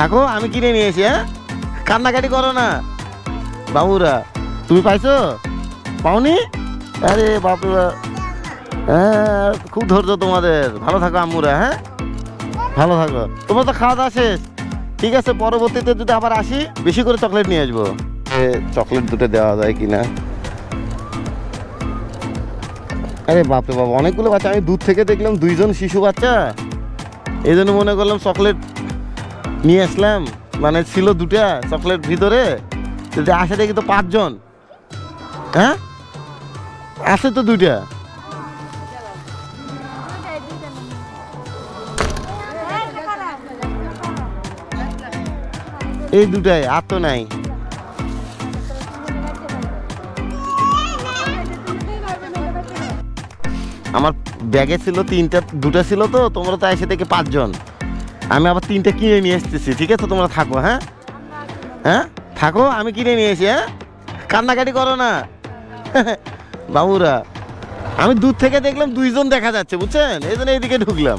থাকো আমি কিনে নিয়েছি হ্যাঁ? কান্নাকাটি করো না। বাবুরা তুমি পাইছো? পাওনি? আরে বাপরে হ্যাঁ খুব ধৈর্য তোমাদের। ভালো থাকো আম্মুরা হ্যাঁ? ভালো থাকো। তোমার তো খাওয়া দাওয়া শেষ। ঠিক আছে পরবর্তীতে যদি আবার আসি বেশি করে চকলেট নিয়ে আসব। চকলেট দুটো দেওয়া যায় কিনা? আরে বাপরে বাবা অনেকগুলো বাচ্চা। আমি দূর থেকে দেখলাম দুইজন শিশু বাচ্চা। এই জন্য মনে করলাম চকলেট নিয়ে আসলাম। মানে ছিল দুটা চকলেট ভিতরে। আসে দেখি তো পাঁচজন। হ্যাঁ? আছে তো দুইটা। এই দুটাই, আর তো নাই। আমার ব্যাগে ছিল তিনটা, দুটো ছিল তো, তোমরা তো এসে থেকে পাঁচজন। আমি আবার তিনটে কিনে নিয়ে এসতেছি ঠিক আছে? তোমরা থাকো হ্যাঁ? হ্যাঁ? থাকো, আমি কিনে নিয়ে এসি হ্যাঁ? কান্নাকাটি করো না। বাবুরা, আমি দূর থেকে দেখলাম দুইজন দেখা যাচ্ছে, বুঝছেন? এই জন্য এইদিকে ঢুকলাম।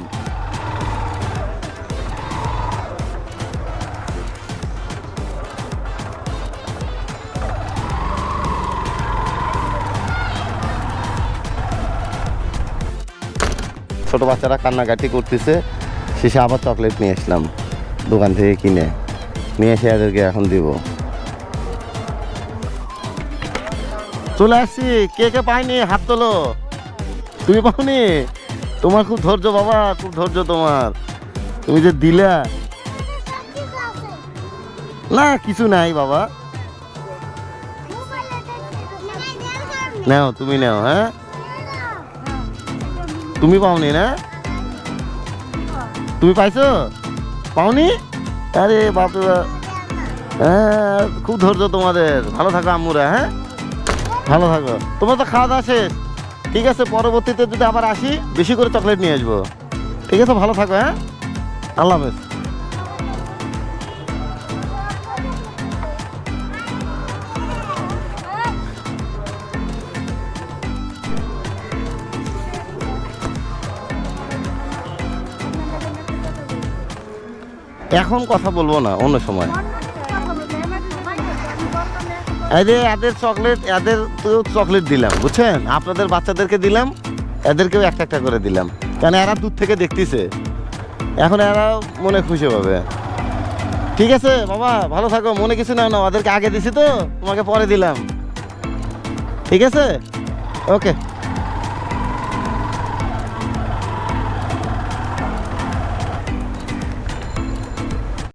ছোট বাচ্চারা কান্নাকাটি করতেছে। শেষে আবার চকলেট নিয়ে আসলাম, দোকান থেকে কিনে। নিয়ে এসে এদেরকে এখন দিব। চলে আসছি, কে কে পাইনি হাত তোলো? তুমি পাওনি? তোমার খুব ধৈর্য বাবা, খুব ধৈর্য তোমার। তুমি যে দিলা। না, কিছু নাই বাবা। নাও, তুমি নাও হ্যাঁ? তুমি পাওনি না? তুমি পাইছো? পাওনি? আরে বাপরে বাপ। হ্যাঁ খুব ধৈর্য তোমাদের। ভালো থাকো আম্মুরা হ্যাঁ? ভালো থাকো। তোমার তো খাওয়া দাওয়া শেষ। ঠিক আছে, পরবর্তীতে যদি আবার আসি, বেশি করে চকলেট নিয়ে আসব। ঠিক আছে, ভালো থাকো হ্যাঁ? আল্লাহ হাফেজ। এখন কথা বলব না, অন্য সময়। এদের চকলেট এদের চকলেট দিলাম, বুঝছেন? আপনাদের বাচ্চাদেরকে দিলাম, এদেরকেও একটা একটা করে দিলাম। কারণ এরা দূর থেকে দেখতেছে। এখন এরা মনে খুশি হবে। ঠিক আছে, বাবা, ভালো থাকো, মনে কিছু নাও না, ওদেরকে আগে দিছি তো, তোমাকে পরে দিলাম। ঠিক আছে? ওকে।